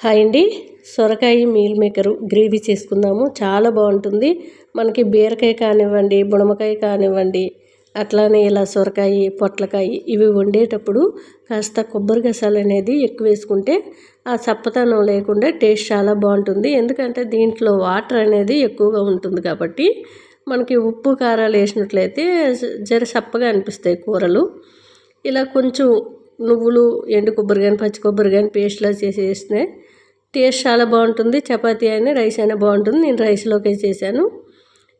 Hi అండి. సొరకాయ meal maker gravy చేసుకుందాము. చాలా బాగుంటుంది. మనకి బీరకాయ కానివ్వండి బుడమకాయ కానివ్వండి అట్లానే ఇలా సొరకాయ పొట్లకాయ ఇవి వండేటప్పుడు కాస్త కొబ్బరి గసాలు అనేది ఎక్కువ వేసుకుంటే ఆ చప్పతనం లేకుండా టేస్ట్ చాలా బాగుంటుంది. ఎందుకంటే దీంట్లో వాటర్ అనేది ఎక్కువగా ఉంటుంది కాబట్టి మనకి ఉప్పు కారాలు వేసినట్లయితే జర చప్పగా అనిపిస్తాయి కూరలు. ఇలా కొంచెం నువ్వులు ఎండు కొబ్బరి కానీ పచ్చి కొబ్బరి కానీ పేస్ట్లా చేసి వేస్తే టేస్ట్ చాలా బాగుంటుంది. చపాతీ అయినా రైస్ అయినా బాగుంటుంది. నేను రైస్లోకి చేశాను.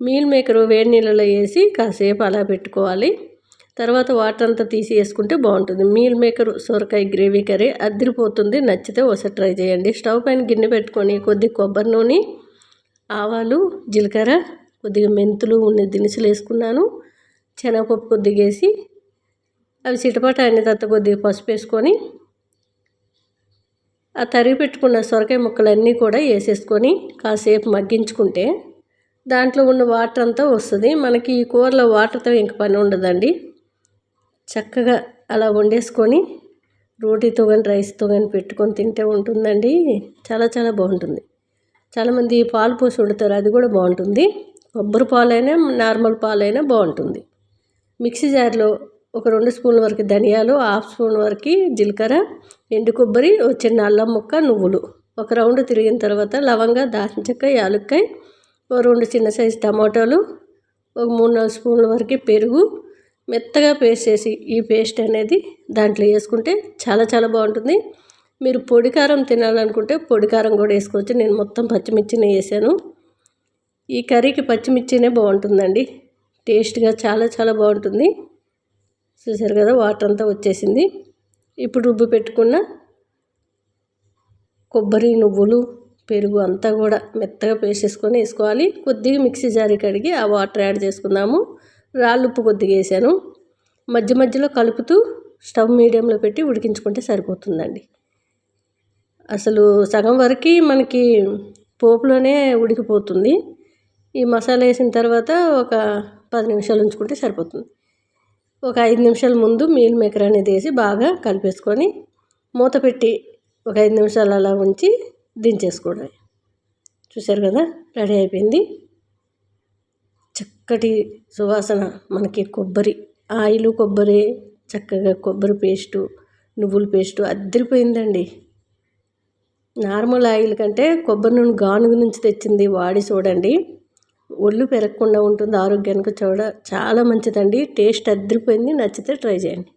మీల్ మేకర్ వేడి నీళ్ళలో వేసి కాసేపు అలా పెట్టుకోవాలి. తర్వాత వాటర్ అంతా తీసి వేసుకుంటే బాగుంటుంది. మీల్ మేకర్ సొరకాయ గ్రేవీ కర్రీ అద్దరిపోతుంది నచ్చితే ఒకసారి ట్రై చేయండి. స్టవ్ పైన గిన్నె పెట్టుకొని కొద్ది కొబ్బరి నూనె ఆవాలు జీలకర్ర కొద్దిగా మెంతులు ఉన్న దినుసులు వేసుకున్నాను. శనగపప్పు కొద్దిగా వేసి అవి చిటపట అయిన తర్వాత కొద్దిగా పసుపు వేసుకొని ఆ తరిగి పెట్టుకున్న సొరకాయ ముక్కలన్నీ కూడా వేసేసుకొని కాసేపు మగ్గించుకుంటే దాంట్లో ఉన్న వాటర్ అంతా వస్తుంది. మనకి ఈ కూరలో వాటర్తో ఇంక పని ఉండదండి. చక్కగా అలా వండేసుకొని రోటీతో కానీ రైస్తో కానీ పెట్టుకొని తింటే ఉంటుందండి. చాలా చాలా బాగుంటుంది. చాలామంది పాలు పోసి వండుతారు అది కూడా బాగుంటుంది. కొబ్బరి పాలైనా నార్మల్ పాలైనా బాగుంటుంది. మిక్సీ జార్లో ఒక రెండు స్పూన్ల వరకు ధనియాలు హాఫ్ స్పూన్ వరకు జీలకర్ర ఎండు కొబ్బరి చిన్న అల్లం ముక్క నువ్వులు. ఒక రౌండ్ తిరిగిన తర్వాత లవంగ దాల్చిన చెక్క యాలక్కాయ ఒక రెండు చిన్న సైజు టమాటాలు ఒక మూడు నాలుగు స్పూన్ల వరకు పెరుగు. మెత్తగా పేస్ట్ చేసి ఈ పేస్ట్ అనేది దాంట్లో వేసుకుంటే చాలా చాలా బాగుంటుంది. మీరు పొడి కారం తినాలనుకుంటే పొడి కారం కూడా వేసుకోవచ్చు. నేను మొత్తం పచ్చిమిర్చినే వేసాను. ఈ కర్రీకి పచ్చిమిర్చినే బాగుంటుందండి. టేస్ట్గా చాలా చాలా బాగుంటుంది. చూసారు కదా వాటర్ అంతా వచ్చేసింది. ఇప్పుడు రుబ్బు పెట్టుకున్న కొబ్బరి నువ్వులు పెరుగు అంతా కూడా మెత్తగా పేసేసుకొని వేసుకోవాలి. కొద్దిగా మిక్సీ జారి కడిగి ఆ వాటర్ యాడ్ చేసుకుందాము. రాళ్ళుప్పు కొద్దిగా వేసాను. మధ్య మధ్యలో కలుపుతూ స్టవ్ మీడియంలో పెట్టి ఉడికించుకుంటే సరిపోతుందండి. అసలు సగం వరకు మనకి పోపులోనే ఉడికిపోతుంది. ఈ మసాలా వేసిన తర్వాత ఒక పది నిమిషాలు ఉంచుకుంటే సరిపోతుంది. ఒక ఐదు నిమిషాల ముందు మీల్ మేకర్ అనేది వేసి బాగా కలిపేసుకొని మూత పెట్టి ఒక ఐదు నిమిషాలు అలా ఉంచి దించేసుకోవడం చూశారు కదా? రెడీ అయిపోయింది. చక్కటి సువాసన మనకి కొబ్బరి ఆయిల్ కొబ్బరి చక్కగా కొబ్బరి పేస్టు నువ్వుల పేస్టు అద్దరిపోయిందండి. నార్మల్ ఆయిల్ కంటే కొబ్బరి నూనె గానుగు నుంచి తెచ్చింది వాడి చూడండి ఒళ్ళు పెరగకుండా ఉంటుంది ఆరోగ్యానికి చూడ చాలా మంచిదండి. టేస్ట్ అద్దరిపోయింది. నచ్చితే ట్రై చేయండి.